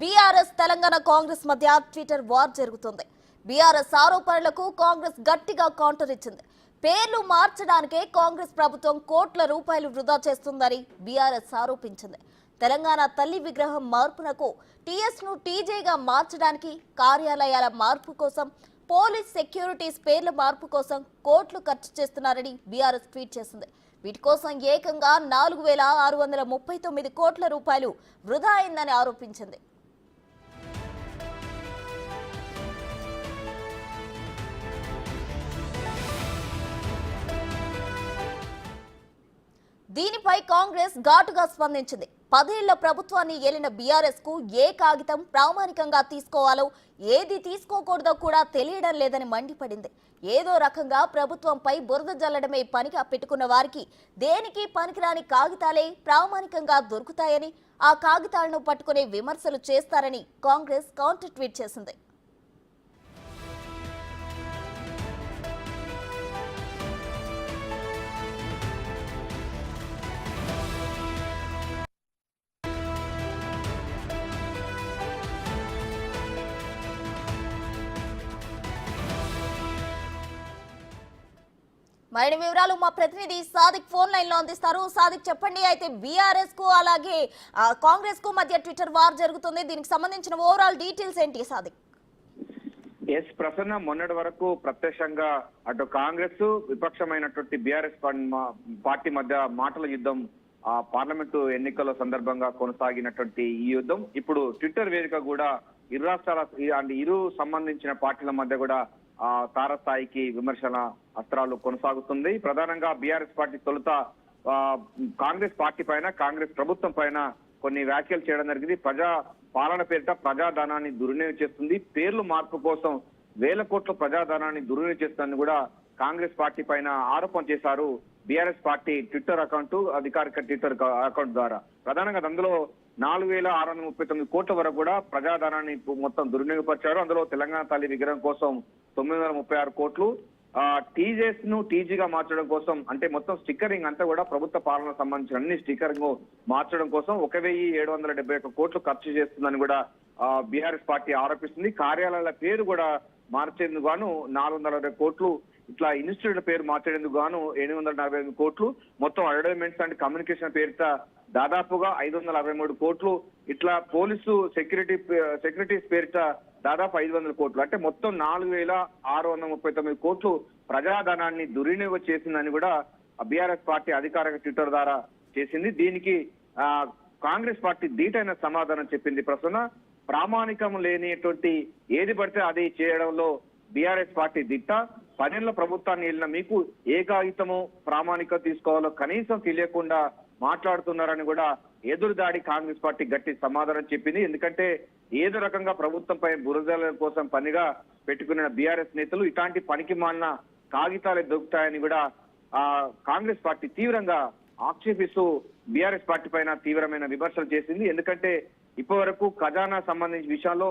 BRS Telangana Congress మధ్య Twitter war జరుగుతుంది. BRS ఆరోపణలకు కాంగ్రెస్ గట్టిగా కౌంటర్ ఇచ్చింది. పేర్లు మార్చడానికే కాంగ్రెస్ ప్రభుత్వం కోట్ల రూపాయలు వృధా చేస్తుందని బీఆర్ఎస్ ఆరోపించింది. తెలంగాణ తల్లి విగ్రహం మార్పునకు టీఎస్ను టీజేగా మార్చడానికి కార్యాలయాల మార్పు కోసం పోలీస్ సెక్యూరిటీస్ పేర్ల మార్పు కోసం కోట్లు ఖర్చు చేస్తున్నారని బీఆర్ఎస్ ట్వీట్ చేసింది. వీటి కోసం ఏకంగా నాలుగు వేల ఆరు వందల ముప్పై తొమ్మిది కోట్ల రూపాయలు వృధా అయిందని ఆరోపించింది. దీనిపై కాంగ్రెస్ ఘాటుగా స్పందించింది. పదేళ్ళ ప్రభుత్వాన్ని ఏలిన బీఆర్ఎస్కు ఏ కాగితం ప్రామాణికంగా తీసుకోవాలో ఏది తీసుకోకూడదో కూడా తెలియడం లేదని మండిపడింది. ఏదో రకంగా ప్రభుత్వంపై బురద జల్లడమే పనిగా పెట్టుకున్న వారికి దేనికి పనికిరాని కాగితాలే ప్రామాణికంగా దొరుకుతాయని ఆ కాగితాలను పట్టుకునే విమర్శలు చేస్తారని కాంగ్రెస్ కౌంటర్ ట్వీట్ చేసింది. మరిన్ని వివరాలు మా ప్రతినిధి సాదిక్ ఫోన్ లైన్లో అందిస్తారు. సాదిక్ చెప్పండి. అయితే బీఆర్ఎస్కు అలాగే కాంగ్రెస్కు మధ్య ట్విట్టర్ వార్ జరుగుతుంది. దీనికి సంబంధించిన ఓవరాల్ డీటెయిల్స్ ఏంటి సాదిక్? ఎస్ ప్రసన్న మొన్నటి వరకు ప్రత్యక్షంగా అటు కాంగ్రెస్ విపక్షమైనటువంటి బీఆర్ఎస్ పార్టీ మధ్య మాటల యుద్ధం ఆ పార్లమెంటు ఎన్నికల సందర్భంగా కొనసాగినటువంటి ఈ యుద్ధం. ఇప్పుడు ట్విట్టర్ వేదిక కూడా ఇరు రాష్ట్రాల అంటే ఇరు సంబంధించిన పార్టీల మధ్య కూడా తారస్థాయికి విమర్శల అస్త్రాలు కొనసాగుతుంది. ప్రధానంగా బీఆర్ఎస్ పార్టీ తొలుత కాంగ్రెస్ పార్టీ పైన కాంగ్రెస్ ప్రభుత్వం పైన కొన్ని వ్యాఖ్యలు చేయడం జరిగింది. ప్రజా పాలన పేరిట ప్రజాధనాన్ని దుర్వినియోగం చేస్తుంది. పేర్లు మార్పు కోసం వేల కోట్ల ప్రజాధనాన్ని దుర్వినియోగం చేస్తుందని కూడా కాంగ్రెస్ పార్టీ పైన ఆరోపణ చేశారు బీఆర్ఎస్ పార్టీ ట్విట్టర్ అకౌంట్ అధికారిక ట్విట్టర్ అకౌంట్ ద్వారా. ప్రధానంగా అందులో నాలుగు వేల ఆరు వందల ముప్పై తొమ్మిది కోట్ల వరకు కూడా ప్రజాధనాన్ని మొత్తం దుర్వినియోగపరిచారు. అందులో తెలంగాణ తల్లి విగ్రహం కోసం తొమ్మిది వందల ముప్పై ఆరు కోట్లు. టీజేస్ను టీజీగా మార్చడం కోసం అంటే మొత్తం స్టిక్కరింగ్ అంతా కూడా ప్రభుత్వ పాలన సంబంధించిన అన్ని స్టిక్కరింగ్ మార్చడం కోసం ఒక వెయ్యి ఏడు వందల డెబ్బై ఒక్క కోట్లు ఖర్చు చేస్తుందని కూడా బీఆర్ఎస్ పార్టీ ఆరోపిస్తుంది. కార్యాలయాల పేరు కూడా మార్చేందుకు గాను నాలుగు వందల అరవై కోట్లు ఇట్లా ఇన్స్టిట్యూట్ పేరు మార్చేందుకు గాను ఎనిమిది వందల నలభై ఎనిమిది కోట్లు. మొత్తం అడ్వర్టైజ్మెంట్స్ అండ్ కమ్యూనికేషన్ పేరిట దాదాపుగా ఐదు వందల అరవై మూడు కోట్లు. ఇట్లా పోలీసు సెక్యూరిటీ సెక్యూరిటీస్ పేరిట దాదాపు ఐదు వందల కోట్లు. అంటే మొత్తం నాలుగు వేల ఆరు వందల ముప్పై తొమ్మిది కోట్లు ప్రజాధనాన్ని దుర్వినియోగం చేసిందని కూడా బీఆర్ఎస్ పార్టీ అధికారిక ట్విట్టర్ ద్వారా చేసింది. దీనికి ఆ, కాంగ్రెస్ పార్టీ దీటైన సమాధానం చెప్పింది. ప్రసన్న ప్రామాణికం లేనిటువంటి ఏది పడితే అది చేయడంలో బీఆర్ఎస్ పార్టీ దిట్ట. పదేళ్ళ ప్రభుత్వాన్ని వెళ్ళిన మీకు ఏ కాగితము ప్రామాణికత తీసుకోవాలో కనీసం తెలియకుండా మాట్లాడుతున్నారని కూడా ఎదురు దాడి కాంగ్రెస్ పార్టీ గట్టి సమాధానం చెప్పింది. ఎందుకంటే ఏదో రకంగా ప్రభుత్వంపై బురదల కోసం పనిగా పెట్టుకున్న బీఆర్ఎస్ నేతలు ఇట్లాంటి పనికి మాలిన కాగితాలే దొరుకుతాయని కూడా ఆ కాంగ్రెస్ పార్టీ తీవ్రంగా ఆక్షేపిస్తూ బీఆర్ఎస్ పార్టీ పైన తీవ్రమైన విమర్శలు చేసింది. ఎందుకంటే ఇప్పటి వరకు ఖజానా సంబంధించిన విషయాల్లో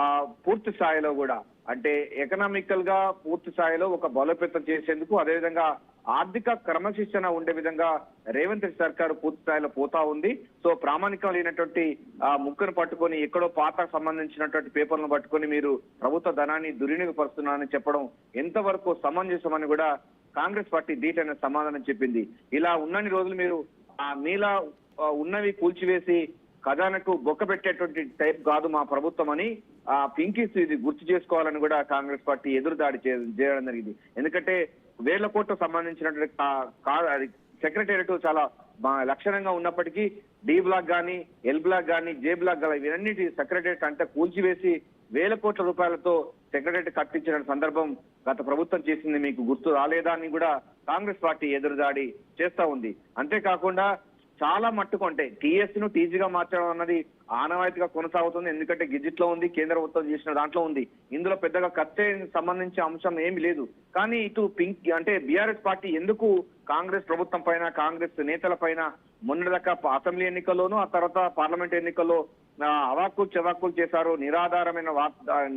ఆ పూర్తి స్థాయిలో కూడా అంటే ఎకనామికల్గా పూర్తి స్థాయిలో ఒక బలోపేతం చేసేందుకు అదేవిధంగా ఆర్థిక క్రమశిక్షణ ఉండే విధంగా రేవంత్ రెడ్డి సర్కారు పూర్తి స్థాయిలో పోతా ఉంది. సో ప్రామాణికం లేనటువంటి ఆ ముక్కను పట్టుకొని ఎక్కడో పాత సంబంధించినటువంటి పేపర్లను పట్టుకొని మీరు ప్రభుత్వ ధనాన్ని దుర్వినియోగపరుస్తున్నారని చెప్పడం ఎంతవరకు సమంజసమని కూడా కాంగ్రెస్ పార్టీ దీటైన సమాధానం చెప్పింది. ఇలా ఉన్నన్ని రోజులు మీరు ఆ మీలా ఉన్నవి కూల్చివేసి ఖజానకు బొక్క పెట్టేటువంటి టైప్ కాదు మా ప్రభుత్వం అని ఆ పింకీస్ ఇది గుర్తు చేసుకోవాలని కూడా కాంగ్రెస్ పార్టీ ఎదురుదాడి చే- చేయడం జరిగింది. ఎందుకంటే వేల కోట్లకు సంబంధించినటువంటి కా- సెక్రటేరియట్ చాలా లక్షణంగా ఉన్నప్పటికీ డి బ్లాక్ కానీ ఎల్ బ్లాక్ కానీ జే బ్లాక్ గానీ ఇవన్నిటి సెక్రటేరియట్ అంటే కూల్చివేసి వేల కోట్ల రూపాయలతో సెక్రటేరియట్ కట్టించిన సందర్భం గత ప్రభుత్వం చేసింది మీకు గుర్తు రాలేదా అని కూడా కాంగ్రెస్ పార్టీ ఎదురుదాడి చేస్తా ఉంది. అంతేకాకుండా చాలా మట్టుకు అంటే టీఎస్ను టీజీగా మార్చడం అన్నది ఆనవాయితీగా కొనసాగుతుంది. ఎందుకంటే గిజిట్లో ఉంది కేంద్ర ప్రభుత్వం చేసిన దాంట్లో ఉంది. ఇందులో పెద్దగా ఖర్చు సంబంధించిన అంశం ఏమీ లేదు. కానీ ఇటు పింక్ అంటే బీఆర్ఎస్ పార్టీ ఎందుకు కాంగ్రెస్ ప్రభుత్వం పైన కాంగ్రెస్ నేతల పైన మొన్నటిదాకా అసెంబ్లీ ఎన్నికల్లోనూ ఆ తర్వాత పార్లమెంట్ ఎన్నికల్లో అవాక్కులు చవాక్కులు చేశారు. నిరాధారమైన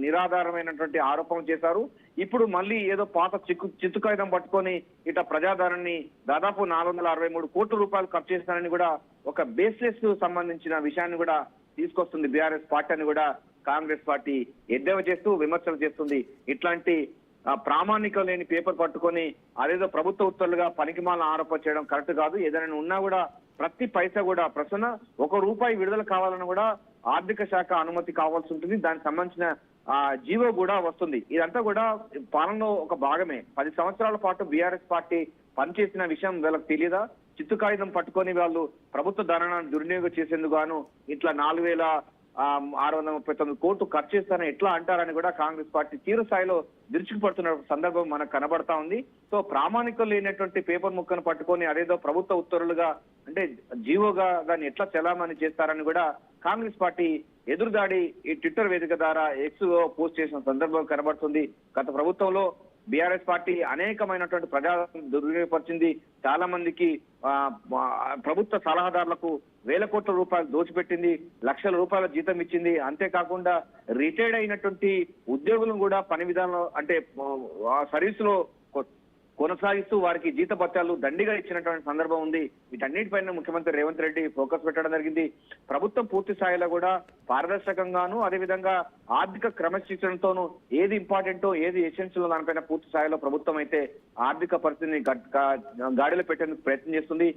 నిరాధారమైనటువంటి ఆరోపణలు చేశారు. ఇప్పుడు మళ్ళీ ఏదో పాత చిక్కు చిత్తుకాయుధం పట్టుకొని ఇట ప్రజాధారణని దాదాపు నాలుగు వందల అరవై మూడు కోట్ల రూపాయలు ఖర్చు చేస్తారని కూడా ఒక బేస్లెస్ సంబంధించిన విషయాన్ని కూడా తీసుకొస్తుంది బీఆర్ఎస్ పార్టీ అని కూడా కాంగ్రెస్ పార్టీ ఎద్దేవా చేస్తూ విమర్శలు చేస్తుంది. ఇట్లాంటి ప్రామాణిక ప్రామాణికం లేని పేపర్ పట్టుకొని అదేదో ప్రభుత్వ ఉత్తర్వులుగా పనికిమాల ఆరోపణ చేయడం కరెక్ట్ కాదు. ఏదైనా ఉన్నా కూడా ప్రతి పైసా కూడా ప్రసన్న ఒక రూపాయి విడుదల కావాలని కూడా ఆర్థిక శాఖ అనుమతి కావాల్సి ఉంటుంది. దానికి సంబంధించిన జీవో కూడా వస్తుంది. ఇదంతా కూడా పాలనలో ఒక భాగమే. పది సంవత్సరాల పాటు బీఆర్ఎస్ పార్టీ పనిచేసిన విషయం వీళ్ళకి తెలియదా చిత్తు కాగితం పట్టుకొని వాళ్ళు ప్రభుత్వ ధనాన్ని దుర్వినియోగం చేసేందుకు గాను ఇట్లా నాలుగు వేల ఆరు వందల ముప్పై తొమ్మిది కోట్లు ఖర్చు చేస్తారని ఎట్లా అంటారని కూడా కాంగ్రెస్ పార్టీ తీవ్ర స్థాయిలో పడుతున్న సందర్భం మనకు కనబడతా ఉంది. సో ప్రామాణికం లేనటువంటి పేపర్ ముక్కను పట్టుకొని అదేదో ప్రభుత్వ ఉత్తర్వులుగా అంటే జీవోగా దాన్ని ఎట్లా చలామణి చేస్తారని కూడా కాంగ్రెస్ పార్టీ ఎదురుదాడి ఈ ట్విట్టర్ వేదిక ద్వారా ఎక్స్ పోస్ట్ చేసిన సందర్భం కనబడుతుంది. గత ప్రభుత్వంలో బీఆర్ఎస్ పార్టీ అనేకమైనటువంటి ప్రజా దుర్వినియోగపరిచింది. చాలా మందికి ప్రభుత్వ సలహాదారులకు వేల కోట్ల రూపాయలు దోచిపెట్టింది లక్షల రూపాయల జీతం ఇచ్చింది. అంతేకాకుండా రిటైర్డ్ అయినటువంటి ఉద్యోగులను కూడా పని విధానంలో అంటే ఆ, సర్వీస్లో కొనసాగిస్తూ వారికి జీత పత్రాలు దండిగా ఇచ్చినటువంటి సందర్భం ఉంది. వీటన్నిటిపైన ముఖ్యమంత్రి రేవంత్ రెడ్డి ఫోకస్ పెట్టడం జరిగింది. ప్రభుత్వం పూర్తి స్థాయిలో కూడా పారదర్శకంగాను అదేవిధంగా ఆర్థిక క్రమశిక్షణతోనూ ఏది ఇంపార్టెంటో ఏది ఎసెన్షియల్ దానిపైన పూర్తి స్థాయిలో ప్రభుత్వం అయితే ఆర్థిక పరిస్థితిని గాడిలో పెట్టేందుకు ప్రయత్నం చేస్తుంది.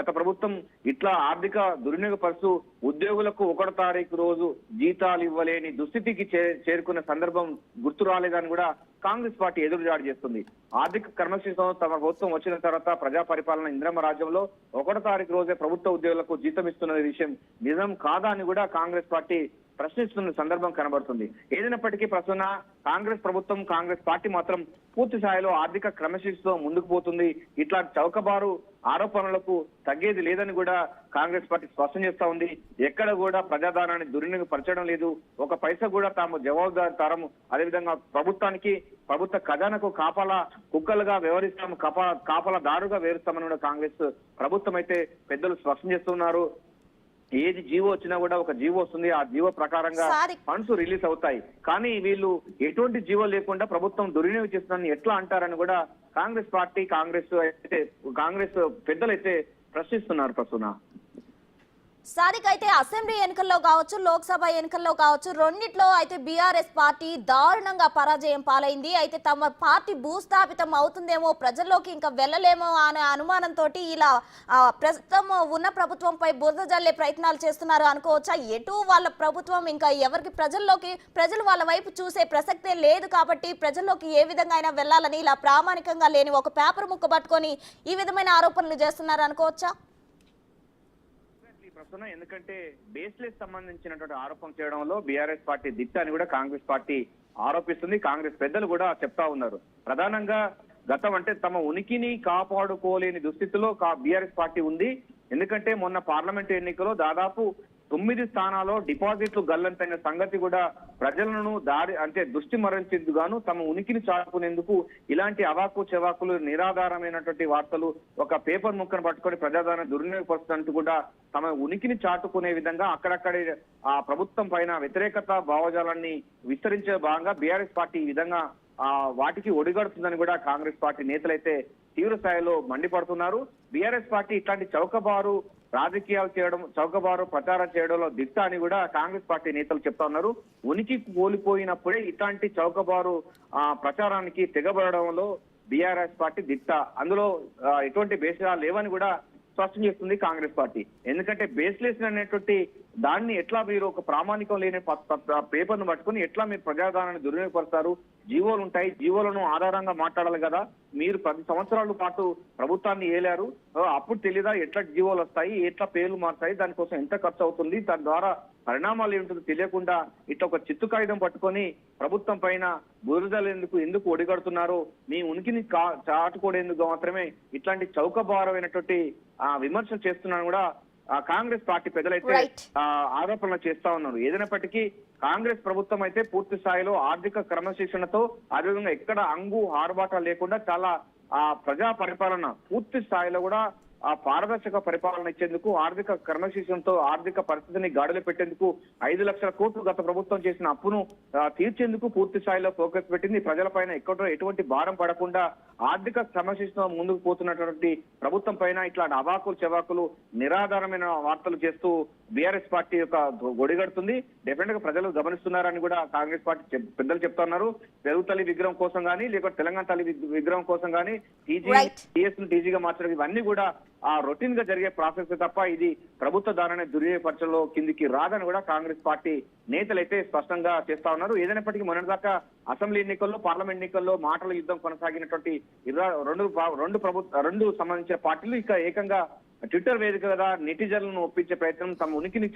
గత ప్రభుత్వం ఇట్లా ఆర్థిక దుర్వినియోగపరుస్తూ ఉద్యోగులకు ఒకటో తారీఖు రోజు జీతాలు ఇవ్వలేని దుస్థితికి చే- చేరుకున్న సందర్భం గుర్తు రాలేదని కూడా కాంగ్రెస్ పార్టీ ఎదురుదాడి చేస్తుంది. ఆర్థిక క్రమశిక్షణ తమ ప్రభుత్వం వచ్చిన తర్వాత ప్రజా పరిపాలన ఇంద్రమ రాజ్యంలో ఒకటో తారీఖు రోజే ప్రభుత్వ ఉద్యోగులకు జీతం ఇస్తున్న విషయం నిజం కాదా అని కూడా కాంగ్రెస్ పార్టీ ప్రశ్నిస్తున్న సందర్భం కనబడుతుంది. ఏదైనప్పటికీ ప్రస్తుత కాంగ్రెస్ ప్రభుత్వం కాంగ్రెస్ పార్టీ మాత్రం పూర్తి స్థాయిలో ఆర్థిక క్రమశిక్షతో ముందుకు పోతుంది. ఇట్లా చౌకబారు ఆరోపణలకు తగ్గేది లేదని కూడా కాంగ్రెస్ పార్టీ స్పష్టం చేస్తా ఉంది. ఎక్కడ కూడా ప్రజాదానాన్ని దుర్వినియోగపరచడం లేదు. ఒక పైసా కూడా తాము జవాబుదారి తరము అదేవిధంగా ప్రభుత్వానికి ప్రభుత్వ ఖజానాకు కాపలా కుక్కలుగా వ్యవహరిస్తాము కాపా కాపలా దారుగా వ్యవహరిస్తామని కూడా కాంగ్రెస్ ప్రభుత్వం అయితే పెద్దలు స్పష్టం చేస్తున్నారు. ఏది జీవో వచ్చినా కూడా ఒక జీవో వస్తుంది. ఆ జీవో ప్రకారంగా. ఫండ్స్ రిలీజ్ అవుతాయి. కానీ వీళ్ళు ఎటువంటి జీవో లేకుండా ప్రభుత్వం దుర్వినియోగం చేస్తుందని ఎట్లా అంటారని కూడా కాంగ్రెస్ పార్టీ కాంగ్రెస్ అయితే కాంగ్రెస్ పెద్దలైతే ప్రశ్నిస్తున్నారు ప్రస్తుతం సాదిక్ అయితే అసెంబ్లీ ఎన్నికల్లో కావచ్చు లోక్సభ ఎన్నికల్లో కావచ్చు రెండిట్లో అయితే బీఆర్ఎస్ పార్టీ దారుణంగా పరాజయం పాలైంది. అయితే తమ పార్టీ భూస్థాపితం అవుతుందేమో ప్రజల్లోకి ఇంకా వెళ్ళలేమో అనే అనుమానంతో ఇలా ప్రస్తుతం ఉన్న ప్రభుత్వంపై బురద జల్లే ప్రయత్నాలు చేస్తున్నారు అనుకోవచ్చా? ఎటు వాళ్ళ ప్రభుత్వం ఇంకా ఎవరికి ప్రజల్లోకి ప్రజలు వాళ్ళ వైపు చూసే ప్రసక్తే లేదు కాబట్టి ప్రజల్లోకి ఏ విధంగా అయినా వెళ్ళాలని ఇలా ప్రామాణికంగా లేని ఒక పేపర్ ముక్క పట్టుకొని ఈ విధమైన ఆరోపణలు చేస్తున్నారు అనుకోవచ్చా? ఈ ప్రశ్న ఎందుకంటే బేస్లెస్ సంబంధించినటువంటి ఆరోపణ చేయడంలో బీఆర్ఎస్ పార్టీ దిట్ట అని కూడా కాంగ్రెస్ పార్టీ ఆరోపిస్తుంది. కాంగ్రెస్ పెద్దలు కూడా చెప్తా ఉన్నారు. ప్రధానంగా గతం అంటే తమ ఉనికిని కాపాడుకోలేని దుస్థితిలో బీఆర్ఎస్ పార్టీ ఉంది. ఎందుకంటే మొన్న పార్లమెంట్ ఎన్నికలో దాదాపు తొమ్మిది స్థానాల్లో డిపాజిట్లు గల్లంతైన సంగతి కూడా ప్రజలను దారి అంటే దృష్టి మరల్చేందుకు గాను తమ ఉనికిని చాటుకునేందుకు ఇలాంటి అవాకు చెవాకులు నిరాధారమైనటువంటి వార్తలు ఒక పేపర్ ముక్కను పట్టుకొని ప్రజాదారణ దుర్వినియోగపరుస్తున్నట్టు కూడా తమ ఉనికిని చాటుకునే విధంగా అక్కడక్కడే ఆ ప్రభుత్వం పైన వ్యతిరేకత భావజాలాన్ని విస్తరించే భాగంగా బీఆర్ఎస్ పార్టీ ఈ విధంగా ఆ వాటికి ఒడిగడుతుందని కూడా కాంగ్రెస్ పార్టీ నేతలైతే తీవ్ర స్థాయిలో మండిపడుతున్నారు. బీఆర్ఎస్ పార్టీ ఇట్లాంటి చౌకబారు రాజకీయాలు చేయడం చౌకబారు ప్రచారం చేయడంలో దిట్ట అని కూడా కాంగ్రెస్ పార్టీ నేతలు చెప్తా ఉన్నారు. ఉనికి కోల్పోయినప్పుడే ఇట్లాంటి చౌకబారు ఆ ప్రచారానికి తెగబడడంలో బీఆర్ఎస్ పార్టీ దిట్ట అందులో ఎటువంటి భేషాలు లేవని కూడా స్పష్టం చేస్తుంది కాంగ్రెస్ పార్టీ. ఎందుకంటే బేస్లెస్ అనేటువంటి దాన్ని ఎట్లా మీరు ఒక ప్రామాణికం లేని పేపర్ను పట్టుకుని ఎట్లా మీరు ప్రజాదానాన్ని దుర్వినియోగపరుస్తారు? జీవోలు ఉంటాయి. జీవోలను ఆధారంగా మాట్లాడాలి కదా. మీరు పది సంవత్సరాల పాటు ప్రభుత్వాన్ని ఏలారు? అప్పుడు తెలీదా ఎట్లా జీవోలు వస్తాయి? ఎట్లా పేర్లు మారుతాయి? దానికోసం ఎంత ఖర్చు అవుతుంది? దాని ద్వారా పరిణామాలు ఏమిటో తెలియకుండా ఇట్లా ఒక చిత్తు కాగితం పట్టుకొని ప్రభుత్వం పైన బురదలు ఎందుకు ఒడిగడుతున్నారు? మీ ఉనికిని చాటుకోడేందుకు మాత్రమే ఇట్లాంటి చౌకభారమైనటువంటి ఆ విమర్శలు చేస్తున్నాను కూడా ఆ కాంగ్రెస్ పార్టీ పెద్దలైతే ఆరోపణలు చేస్తా ఉన్నారు. ఏదైనప్పటికీ కాంగ్రెస్ ప్రభుత్వం అయితే పూర్తి స్థాయిలో ఆర్థిక క్రమశిక్షణతో అదేవిధంగా ఎక్కడ అంగు ఆర్భాట లేకుండా చాలా ఆ ప్రజా పరిపాలన పూర్తి స్థాయిలో కూడా ఆ పారదర్శక పరిపాలన ఇచ్చేందుకు ఆర్థిక క్రమశిక్షణతో ఆర్థిక పరిస్థితిని గాడిలో పెట్టేందుకు ఐదు లక్షల కోట్లు గత ప్రభుత్వం చేసిన అప్పును తీర్చేందుకు పూర్తి స్థాయిలో ఫోకస్ పెట్టింది. ప్రజలపైన ఎక్కడో ఎటువంటి భారం పడకుండా ఆర్థిక క్రమశిక్షణ ముందుకు పోతున్నటువంటి ప్రభుత్వం పైన ఇట్లాంటి అవాకులు చెవాకులు నిరాధారమైన వార్తలు చేస్తూ బీఆర్ఎస్ పార్టీ యొక్క గొడిగడుతుంది. డెఫినెట్గా ప్రజలు గమనిస్తున్నారని కూడా కాంగ్రెస్ పార్టీ పెద్దలు చెప్తున్నారు పెరుగు తల్లి విగ్రహం కోసం కానీ లేకపోతే తెలంగాణ తల్లి విగ్- విగ్రహం కోసం కానీ టీజీ. టీఎస్ టీజీగా మార్చడం ఇవన్నీ కూడా ఆ రొటీన్గా జరిగే ప్రాసెస్ తప్ప ఇది ప్రభుత్వ దానాన్ని దుర్వినియోగపరచడంలో కిందికి రాదని కూడా కాంగ్రెస్ పార్టీ నేతలు అయితే స్పష్టంగా చేస్తా ఉన్నారు. ఏదైనప్పటికీ మొన్నటిదాకా అసెంబ్లీ ఎన్నికల్లో పార్లమెంట్ ఎన్నికల్లో మాటల యుద్ధం కొనసాగినటువంటి రెండు రెండు ప్రభుత్వ రెండు సంబంధించిన పార్టీలు ఇక ఏకంగా ట్విట్టర్ వేదిక కదా నెటిజన్లను ఒప్పించే ప్రయత్నం తమ ఉనికిని